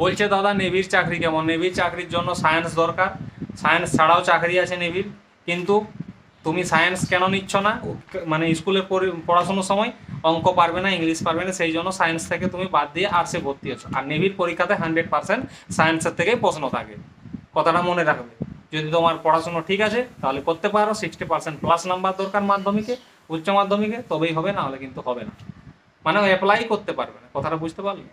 বলছে, দাদা নেভির চাকরি কেমন? নেভির চাকরির জন্য সায়েন্স দরকার। সায়েন্স ছাড়াও চাকরি আছে নেভির কিন্তু তুমি সায়েন্স কেন নিচ্ছ না? মানে স্কুলে পড়াশোনার সময় অঙ্ক পারবে না, ইংলিশ পারবে না, সেই জন্য সায়েন্স থেকে তুমি বাদ দিয়ে আর্টসে ভর্তি হচ্ছ। আর নেভির পরীক্ষাতে হান্ড্রেড পার্সেন্ট সায়েন্সের থেকেই প্রশ্ন থাকে। কথাটা মনে রাখবে। যদি তোমার পড়াশোনা ঠিক আছে, তাহলে করতে পারো। সিক্সটি পার্সেন্ট প্লাস নাম্বার দরকার মাধ্যমিকে, উচ্চ মাধ্যমিকে, তবেই হবে না হলে কিন্তু হবে না। মানে অ্যাপ্লাই করতে পারবে না। কথাটা বুঝতে পারলে?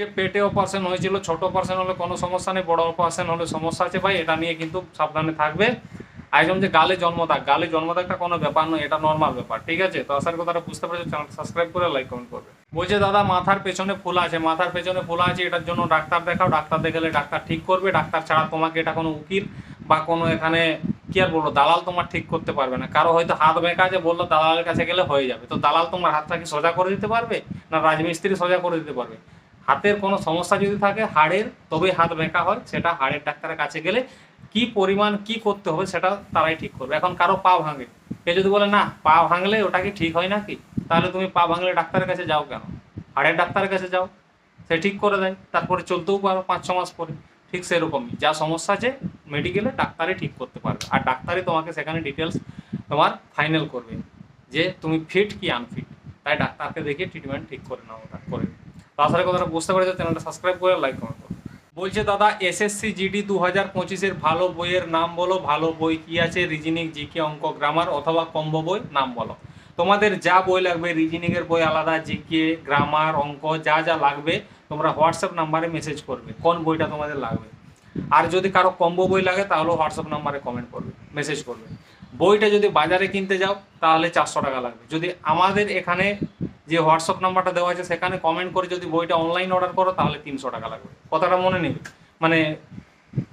যে পেটে অপারেশন হয়েছিল, ছোট অপারেশন হলে কোনো সমস্যা নেই, বড় অপারেশন হলে সমস্যা আছে ভাই, এটা নিয়ে কিন্তু সাবধানে থাকবে। একদম যে গালে জন্মদাগ, গালে জন্মদাগটা কোনো ব্যাপার নয়, এটা নর্মাল ব্যাপার, ঠিক আছে? তো আসার কথাটা বুঝতে পারছ চ্যানেল সাবস্ক্রাইব করে লাইক কমেন্ট করবে। বলছে দাদা, মাথার পেছনে ফোলা আছে, মাথার পেছনে ফোলা আছে, এটার জন্য ডাক্তার দেখাও, ডাক্তার দেখালে ডাক্তার ঠিক করবে, ডাক্তার ছাড়া তোমাকে এটা কোনো উকিল বা কোনো এখানে, কি আর বলব, দালাল তোমার ঠিক করতে পারবে না। কারও হয়তো হাত বেঁকা আছে, বলল দালালের কাছে গেলে হয়ে যাবে। তো দালাল তোমার হাতটা কি সোজা করে দিতে পারবে? না রাজমিস্ত্রি সোজা করে দিতে পারবে? হাতের কোনো সমস্যা যদি থাকে, হাড়ের, তবেই হাত বেঁকা হয়, সেটা হাড়ের ডাক্তারের কাছে গেলে কি পরিমাণ, কি করতে হবে সেটা তারাই ঠিক করবে। এখন কারও পা ভাঙে কে যদি বলে, না, পা ভাঙলে ওটা কি ঠিক হয় নাকি? তাহলে তুমি পা ভাঙলে ডাক্তারের কাছে যাও কেন? হাড়ের ডাক্তারের কাছে যাও, সে ঠিক করে দেয়, তারপরে চলতেও পারো পাঁচ ছ মাস পরে। ঠিক সেরকমই, যা সমস্যা আছে মেডিকেলে ডাক্তারই ঠিক করতে পারবে। আর ডাক্তারই তোমাকে সেখানে ডিটেলস তোমার ফাইনাল করবে, যে তুমি ফিট কি আনফিট তাই ডাক্তারকে দেখে ট্রিটমেন্ট ঠিক করে নাও ওটা করে তাছাড়া কথাটা বুঝতে পেরেছ, চ্যানেলটা সাবস্ক্রাইব করে লাইক করো। বলছে, দাদা এসএসসি জিডি দু হাজার পঁচিশের ভালো বইয়ের নাম বলো, ভালো বই কি আছে? রিজনিং জিকে, অঙ্ক, গ্রামার অথবা কম্বো বই? নাম বলো। তোমাদের যা বই লাগবে রিজনিং এর বই আলাদা, জিকে, গ্রামার, অঙ্ক, যা যা লাগবে, তোমরা হোয়াটসঅ্যাপ নাম্বারে মেসেজ করবে, কোন বইটা তোমাদের লাগবে। আর যদি কারও কম্বো বই লাগে তাহলে হোয়াটসঅ্যাপ নাম্বারে কমেন্ট করবে মেসেজ করবে। বইটা যদি বাজারে কিনতে যাও, তাহলে চারশো টাকা লাগবে। যদি আমাদের এখানে যে হোয়াটসঅ্যাপ নাম্বারটা দেওয়া আছে, সেখানে কমেন্ট করে যদি বইটা অনলাইন অর্ডার করো, তাহলে তিনশো টাকা লাগবে। কথাটা মনে নেবে মানে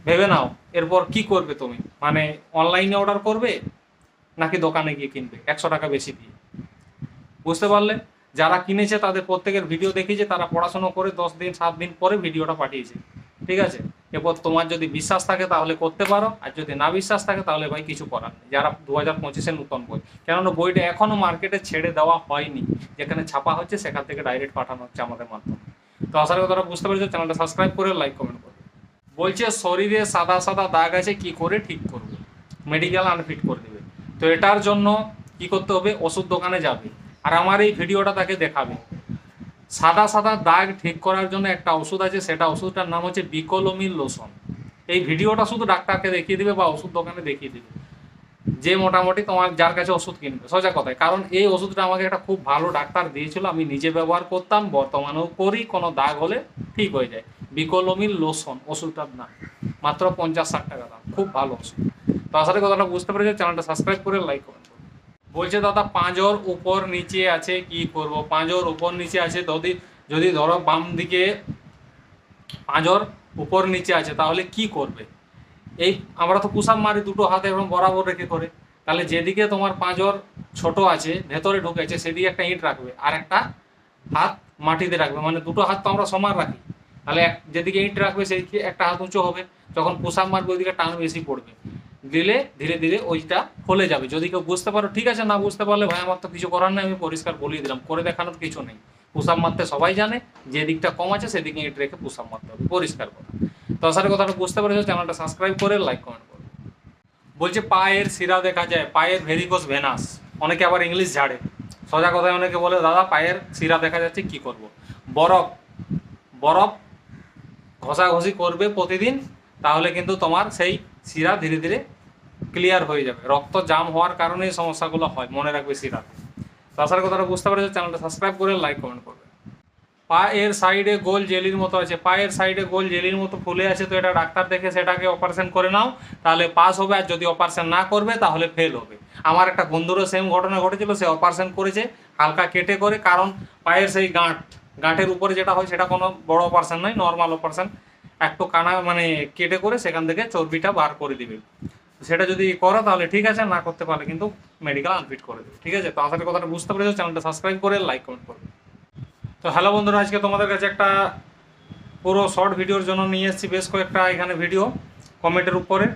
ভেবে নাও, এরপর কি করবে তুমি? মানে অনলাইনে অর্ডার করবে, নাকি দোকানে গিয়ে কিনবে? একশো টাকা বেশি দিয়ে। বুঝতে পারলে? যারা কিনেছে, তাদের প্রত্যেকের ভিডিও দেখিয়েছে তারা পড়াশোনা করে দশ দিন, সাত দিন পরে ভিডিওটা পাঠিয়েছে। ঠিক আছে? এরপর তোমার যদি বিশ্বাস থাকে তাহলে করতে পারো, আর যদি না বিশ্বাস থাকে তাহলে ভাই কিছু করার নেই। যারা দু হাজার পঁচিশের নতুন বই, কেননা বইটা এখনও মার্কেটে ছেড়ে দেওয়া হয়নি, যেখানে ছাপা হচ্ছে সেখান থেকে ডাইরেক্ট পাঠানো হচ্ছে আমাদের মাধ্যমে। তো আশা করি তারা বুঝতে পেরেছ, চ্যানেলটা সাবস্ক্রাইব করে লাইক কমেন্ট করবে। বলছে, শরীরে সাদা সাদা দাগ আছে, কি করে ঠিক করবে? মেডিকেল আনফিট করে দেবে। তো এটার জন্য কি করতে হবে? ওষুধ দোকানে যাবে। আর আমার এই ভিডিওটা তাকে দেখাবে। সাদা সাদা দাগ ঠিক করার জন্য একটা ওষুধ আছে, সেটা ওষুধটার নাম হচ্ছে বিকলমিল লোশন। এই ভিডিওটা শুধু ডাক্তারকে দেখিয়ে দিবে বা ওষুধ দোকানে দেখিয়ে দিবে। যে মোটামুটি তোমার যার কাছে ওষুধ কিনবে, সোজা কথায়। কারণ এই ওষুধটা আমাকে একটা খুব ভালো ডাক্তার দিয়েছিল, আমি নিজে ব্যবহার করতাম, বর্তমানেও করি, কোনো দাগ হলে ঠিক হয়ে যায়। বিকলমিল লোশন, ওষুধটার নাম। মাত্র পঞ্চাশ ষাট টাকা দাম, খুব ভালো ওষুধ। তো আসলে কথাটা বুঝতে পেরেছ, চ্যানেলটা সাবস্ক্রাইব করে লাইক করুন বলছে, দাদা, পাঁজর উপর নিচে আছে, কি করব? পাঁজর উপর নিচে আছে যদি যদি ধরো বাম দিকে পাঁজর উপর নিচে আছে, তাহলে কি করবে? এই আমরা তো কুসাম মারি দুটো হাতে এবং বরাবর রেখে করে। তাহলে যেদিকে তোমার পাঁজর ছোট আছে, ভেতরে ঢুকেছে, সেদিকে একটা ইঁট রাখবে আর একটা হাত মাটিতে রাখবে। মানে দুটো হাত তো আমরা সমান রাখি। তাহলে যেদিকে ইঁট রাখবে সেদিকে একটা হাত উঁচু হবে। যখন পুষাপ মারবে, ওইদিকে টান বেশি পড়বে। দিলে ধীরে ধীরে ওইটা ফলে যাবে। যদি কেউ বুঝতে পারো, ঠিক আছে, না বুঝতে পারলে ভাই, আমার তো কিছু করার নেই, আমি পরিষ্কার বলিয়ে দিলাম। করে দেখানোর কিছু নেই। পুষাপ মারতে সবাই জানে, যে দিকটা কম আছে, সেদিকে ইঁট রেখে পুষাপ মারতে হবে, পরিষ্কার কথা। তো আসার কথাটা বুঝতে পেরেছ, চ্যানেলটা সাবস্ক্রাইব করে লাইক কমেন্ট করো। বলছে, পায়ের শিরা দেখা যায়, পায়ের ভেরিকোস ভেনাস অনেকে আবার ইংলিশ ঝাড়ে। সোজা কথায় অনেকে বলে, দাদা, পায়ের শিরা দেখা যাচ্ছে, কি করব? বরফ বরফ ঘষাঘষি করবে প্রতিদিন, তাহলে কিন্তু তোমার সেই শিরা ধীরে ধীরে ক্লিয়ার হয়ে যাবে। রক্ত জাম হওয়ার কারণে এই সমস্যাগুলো হয়, মনে রাখবে শিরাতে তো আসার কথাটা বুঝতে পেরেছ চ্যানেলটা সাবস্ক্রাইব করে লাইক কমেন্ট করবে। পায়ের সাইডে গোল জেলির মতো আছে। পায়ের সাইডে গোল জেলির মতো ফুলে আছে, তো এটা ডাক্তার দেখে সেটাকে অপারেশন করে নাও। তাহলে পাস হবে, আর যদি অপারেশন না করবে, তাহলে ফেল হবে। আমার একটা বন্ধুরও সেম ঘটনা ঘটেছিল, সে অপারেশন করেছে, হালকা কেটে করে, কারণ পায়ের সেই গাঁট, গাঁটের উপরে যেটা হয়, সেটা কোনো বড় অপারেশন নয় নর্মাল অপারেশন একটু কানা মানে কেটে করে সেখান থেকে চর্বিটা বার করে দিবে। সেটা যদি করো তাহলে ঠিক আছে না করতে পারলে কিন্তু মেডিকেল আনফিট করে দেবে। ঠিক আছে? তো করি কথাটা বুঝতে পেরেছ। চ্যানেলটা সাবস্ক্রাইব করে লাইক কমেন্ট করবে তো হ্যালো বন্ধুরা, আজকে তোমাদের কাছে একটা পুরো শর্ট ভিডিওর জন্য নিয়ে এসেছি। বেশ কয়েকটা এখানে ভিডিও কমেন্টের উপরে।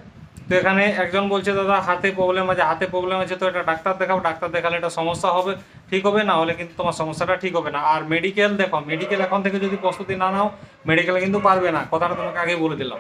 তো এখানে একজন বলছে, দাদা, হাতে প্রবলেম আছে, হাতে প্রবলেম আছে, তো এটা ডাক্তার দেখাও। ডাক্তার দেখালে এটা সমস্যা হবে, ঠিক হবে? না হলে কিন্তু তোমার সমস্যাটা ঠিক হবে না। আর মেডিকেল দেখো মেডিকেল এখন থেকে যদি প্রস্তুতি না নাও মেডিকেলে কিন্তু পারবে না। কথাটা তোমাকে আগেই বলে দিলাম।